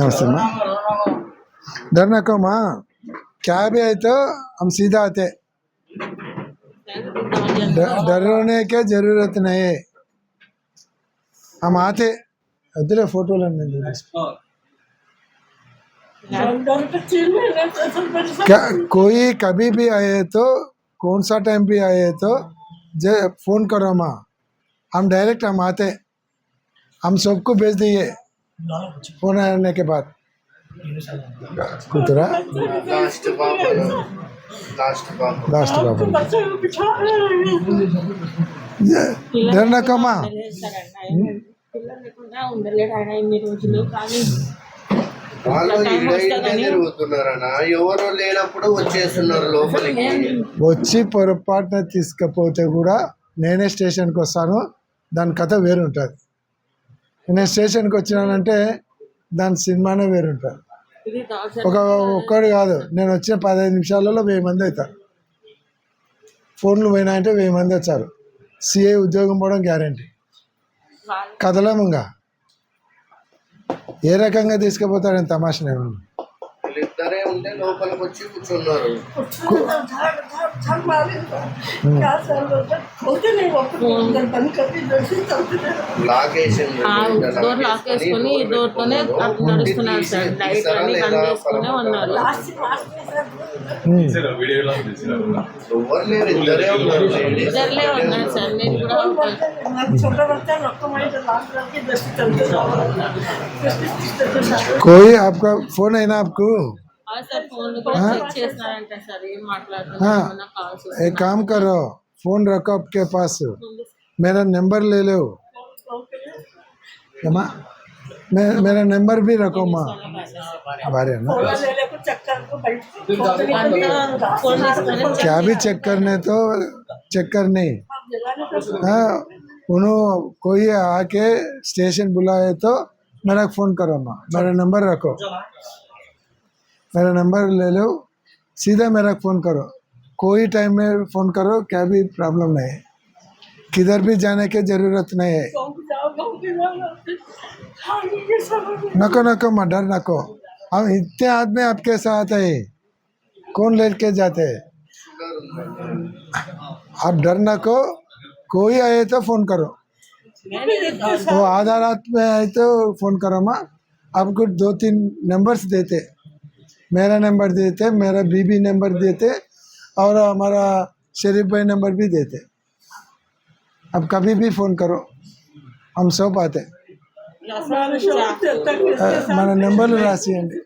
नमस्ते माँ। डर माँ। क्या भी आए तो हम सीधा आते डरने के ज़रूरत नहीं हम आते अदरे फ़ोटो लेने क्या कोई कभी भी आए तो कौन सा टाइम भी आए तो जे फ़ोन करो माँ। हम डायरेक्ट हम आते हम सबको भेज दिए फोन आने के बाद कुतरा లాస్ట్ బాబు లాస్ట్ బాబు लास्ट आपको बाबू बच्चे को बिठा रहे हैं डरना को माँ పిల్లలు లేకుండా ఉండలేడు ఆయన ఇన్ని రోజులు కానీ వాళ్ళు టైం ఇళ్ళ ఇళ్ళే వస్తుందని తిరుగుతున్నారన్న ఎవరు లేనప్పుడు వచ్చేస్తున్నారు లోపలికి వచ్చి పొరపాటున తీసుకపోతే కూడా నేనే స్టేషన్కి వస్తాను దాని కథ వేరుంటుంది నేను స్టేషన్కి వచ్చినానంటే దాని సినిమానే టార్చర్ ఒక ఒక్కడు కాదు. నేను వచ్చిన పదహైదు నిమిషాలలో వెయ్యి మంది అవుతారు. ఫోన్లు పోయినాయంటే వెయ్యి మంది వచ్చారు. సిఐ ఉద్యోగం పోవడం గ్యారంటీ. వాళ్ళు కదలము ఇంకా. ఏ రకంగా తీసుకుపోతాడని తమాష నేను. వీళ్ళిద్దరే ఉంటే లోపలికి వచ్చి కూర్చున్నారు झाड़ झाड़ झाड़ मारे क्या साल होता होते नहीं वो अंदर बंद कर दी जैसे चलते थे లాక్ వేసింది ఆ డోర్ లాక్ వేసుకొని ఈ డోర్ తోనే అట్లా నడుస్తున్నారు సార్ లైట్ అన్ని బంద్ చేసుకునే ఉన్నారు लास्ट लास्ट में सर ఎవరు లేరు ఇద్దరే ఉన్నారు ladies. ఇద్దరులే ఉన్నారు సార్ నేను కూడా कौन बोलते हैं मैं छोटा बच्चा रखो मैं तो लास्ट करके जैसे चलते जाओ कोई आपका फोन है ना आपको हाँ एक काम करो फ़ोन रखो आपके पास मेरा नंबर ले लो मैं मेरा नंबर भी रखो माँ हमारे ना क्या भी चेक करने तो चेक करने हाँ उन्होंने कोई आके स्टेशन बुलाए तो मेरा फ़ोन करो माँ मेरा नंबर रखो मेरा नंबर ले लो, सीधा मेरा फ़ोन करो। कोई टाइम में फ़ोन करो, क्या भी प्रॉब्लम नहीं है। किधर भी जाने की ज़रूरत नहीं है। नको नको डर नको। हम इतने आदमी आपके साथ है। कौन लेके जाते हैं? आप डर नको। कोई आए तो फ़ोन करो। वो आधार में आए तो फ़ोन करो माँ आपको दो तीन नंबर्स देते। मेरा नंबर देते मेरा बीबी नंबर देते और हमारा शरीफ भाई नंबर भी देते अब कभी भी फ़ोन करो हम सब आते మన నెంబర్లు రాసియండి